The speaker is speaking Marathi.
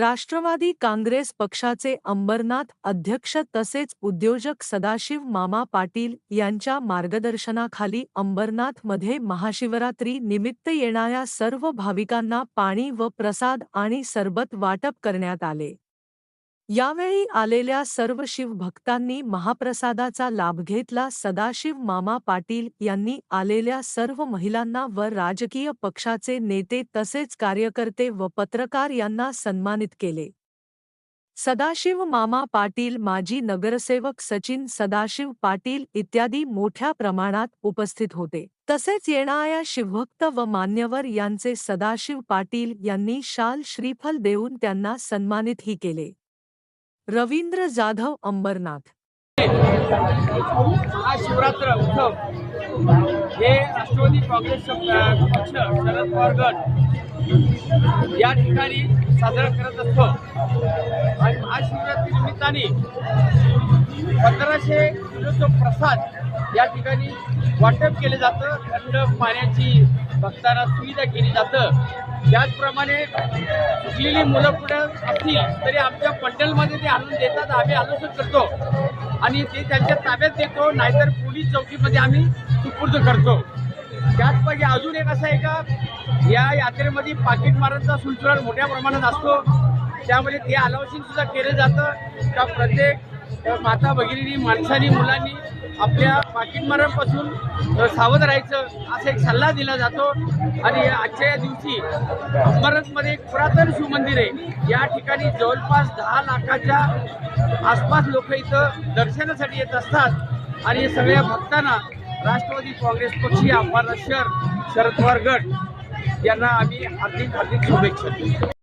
राष्ट्रवादी काँग्रेस पक्षाचे अंबरनाथ अध्यक्ष तसेच उद्योजक सदाशिव मामा पाटील यांच्या मार्गदर्शनाखाली अंबरनाथमध्ये महाशिवरात्री निमित्त येणाऱ्या सर्व भाविकांना पाणी व प्रसाद आणि सरबत वाटप करण्यात आले. यावेळी आलेल्या सर्व शिवभक्तांनी महाप्रसादाचा लाभ घेतला. सदाशिव मामा पाटील यांनी आलेल्या सर्व महिलांना व राजकीय पक्षाचे नेते तसेच कार्यकर्ते व पत्रकार यांना सन्मानित केले. सदाशिव मामा पाटील माजी नगरसेवक सचिन सदाशिव पाटील इत्यादी मोठ्या प्रमाणात उपस्थित होते. तसेच येणाऱ्या शिवभक्त व मान्यवर यांचे सदाशिव पाटील यांनी शाल श्रीफल देऊन त्यांना सन्मानितही केले. रवींद्र जाधव अंबरनाथ. हा शिवरात्र उत्सव. हे राष्ट्रवादी काँग्रेस पक्ष शरद पवार गट या ठिकाणी साजरा करत असतो. आणि महाशिवरात्री निमित्ताने पंधराशे किलोचा प्रसाद या ठिकाणी वाटप केलं जातं. थंड पाण्याची भक्तांना सुविधा केली जातं. त्याचप्रमाणे शिकलेली मुलं पुढे असतील तरी आमच्या पंडलमध्ये ते आणून देतात आम्ही आलोचन करतो. आणि ते त्यांच्या ताब्यात देतो नाहीतर पोलीस चौकीमध्ये आम्ही सुपूर्द करतो. त्याचपैकी अजून एक असं आहे का या यात्रेमध्ये पाकिटमारांचा सुलसुलाट मोठ्या प्रमाणात असतो. त्यामध्ये ते अलाउन्सिंग सुद्धा केलं जातं. का प्रत्येक अ, माता भगिनींनी माणसानी मुलांनी आपल्या पाकिटमारांपासून सावध राहायचं असा एक सल्ला दिला जातो. आणि आजच्या या दिवशी अंबरनाथमध्ये एक पुरातन शिवमंदिर आहे. या ठिकाणी जवळपास दहा लाखाच्या आसपास लोक इथं दर्शनासाठी येत असतात. आणि सगळ्या भक्तांना राष्ट्रवादी काँग्रेस पक्षी अंबरनाथ शहर शरद पवार गट यांना आम्ही हार्दिक हार्दिक शुभेच्छा देतो